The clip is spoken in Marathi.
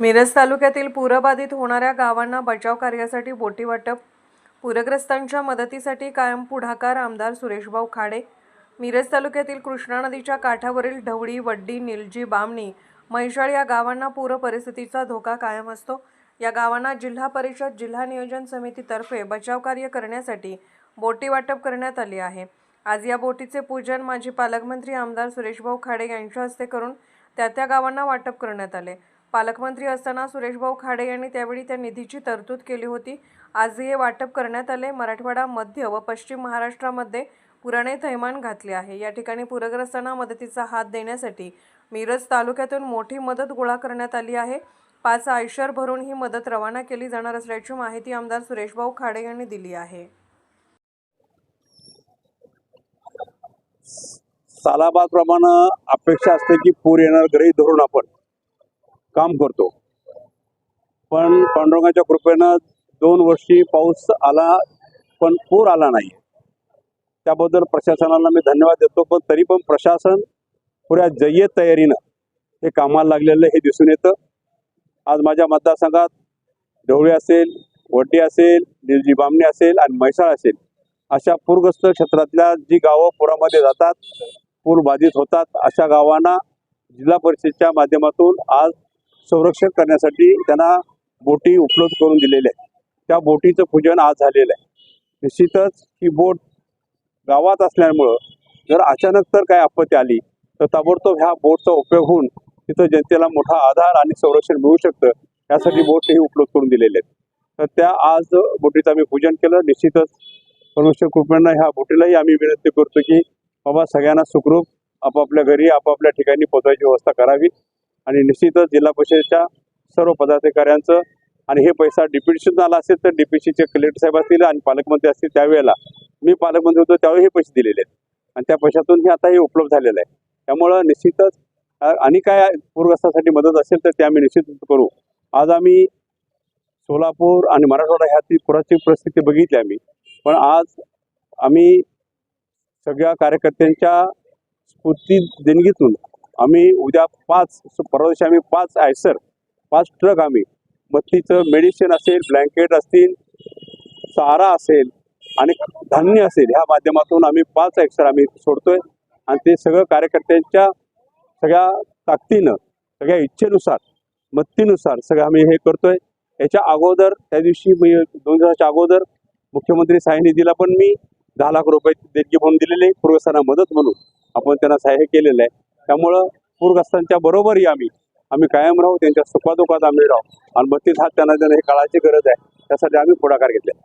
मिरज तालुक्यातील पूरबाधित होणाऱ्या गावांना बचाव कार्यासाठी बोटी वाटप. पूरग्रस्तांच्या मदतीसाठी कायम पुढाकार आमदार सुरेशभाऊ खाडे. मिरज तालुक्यातील कृष्णा नदीच्या काठावरील ढवळी वड्डी निलजी बामणी म्हैसाळ या गावांना पूर परिस्थितीचा धोका कायम असतो. या गावांना जिल्हा परिषद जिल्हा नियोजन समितीतर्फे बचाव कार्य करण्यासाठी बोटी वाटप करण्यात आली आहे. आज या बोटीचे पूजन माजी पालकमंत्री आमदार सुरेशभाऊ खाडे यांच्या हस्ते करून त्या त्या गावांना वाटप करण्यात आले. पालकमंत्री असताना सुरेशभाऊ खाडे यांनी त्यावेळी त्या निधीची तरतूद केली होती. आजही हे वाटप करण्यात आले मराठवाडा मध्य व पश्चिम महाराष्ट्रामध्ये पुराने थैमान घातले आहे. या ठिकाणी पूरग्रस्तांना मदतीचा हात देण्यासाठी मिरज तालुक्यातून मोठी मदत गोळा करण्यात आली आहे. पाच आयशर भरून ही मदत रवाना केली जाणार असल्याची माहिती आमदार सुरेशभाऊ खाडे यांनी दिली आहे. सालाबादप्रमाणे अपेक्षा असते की पूर येणार गृहीत धरून आपण. काम करतो. पण पांडुरंगाच्या कृपेनं दोन वर्षी पाऊस आला पण पूर आला नाही. त्याबद्दल प्रशासनाला मी धन्यवाद देतो पण तरी पण प्रशासन पुऱ्या जय्यत तयारीनं हे कामाला लागलेलं हे दिसून येतं. आज माझ्या मतदारसंघात ढवळे असेल वड्डी असेल निर्जी बामणी असेल आणि म्हैसाळ असेल अशा पूरग्रस्त क्षेत्रातल्या जी गावं पुरामध्ये जातात पूर बाधित होतात अशा गावांना जिल्हा परिषदेच्या माध्यमातून आज संरक्षण करण्यासाठी त्यांना बोटी उपलब्ध करून दिलेल्या आहेत. त्या बोटीचं पूजन आज झालेलं आहे. निश्चितच ही बोट गावात असल्यामुळं जर अचानक तर काय आपत्ती आली तर ताबडतोब ह्या बोटचा उपयोग होऊन तिथं जनतेला मोठा आधार आणि संरक्षण मिळू शकतं यासाठी बोट हे उपलब्ध करून दिलेले आहेत. तर त्या आज बोटीचं आम्ही पूजन केलं. निश्चितच परमेश्वर कृपेनं ह्या बोटीलाही आम्ही विनंती करतो की बाबा सगळ्यांना सुखरूप आपापल्या घरी आपापल्या ठिकाणी पोचायची व्यवस्था करावी. आणि निश्चितच जिल्हा परिषदेच्या सर्व पदाधिकाऱ्यांचं आणि हे पैसा डीपीसीतून आला असेल तर डीपीसीचे कलेक्टर साहेब असतील आणि पालकमंत्री असतील त्यावेळेला मी पालकमंत्री होतो त्यावेळी हे पैसे दिलेले आहेत. आणि त्या पैशातून हे आता हे उपलब्ध झालेलं आहे. त्यामुळं निश्चितच आणि काय पूरग्रस्तासाठी मदत असेल तर ते आम्ही निश्चित करू. आज आम्ही सोलापूर आणि मराठवाडा ह्याची पुराची परिस्थिती बघितली आम्ही. पण आज आम्ही सगळ्या कार्यकर्त्यांच्या स्फूर्ती देणगीतून आम्ही उद्या पाच परवा दिवशी आम्ही पाच आयसर पाच ट्रक आम्ही मच्छीचं मेडिसिन असेल ब्लँकेट असतील चारा असेल आणि धान्य असेल ह्या माध्यमातून आम्ही पाच आयसर आम्ही सोडतोय. आणि ते सगळं कार्यकर्त्यांच्या सगळ्या ताकदीनं सगळ्या इच्छेनुसार मत्तीनुसार सगळं आम्ही हे करतोय. याच्या अगोदर त्या दिवशी मी दोन दिवसाच्या अगोदर मुख्यमंत्री सहाय्य निधीला पण मी दहा लाख रुपये देणगी म्हणून दिलेले पूरग्रस्तांना मदत म्हणून आपण त्यांना सहाय्य केलेलं आहे. त्यामुळं पूरग्रस्तांच्या बरोबरही आम्ही. आम्ही कायम राहू त्यांच्या सुखादुखात आम्ही राहू. आणि बत्तीस हात त्यांना त्यांना हे काळाची गरज आहे. त्यासाठी आम्ही पुढाकार घेतला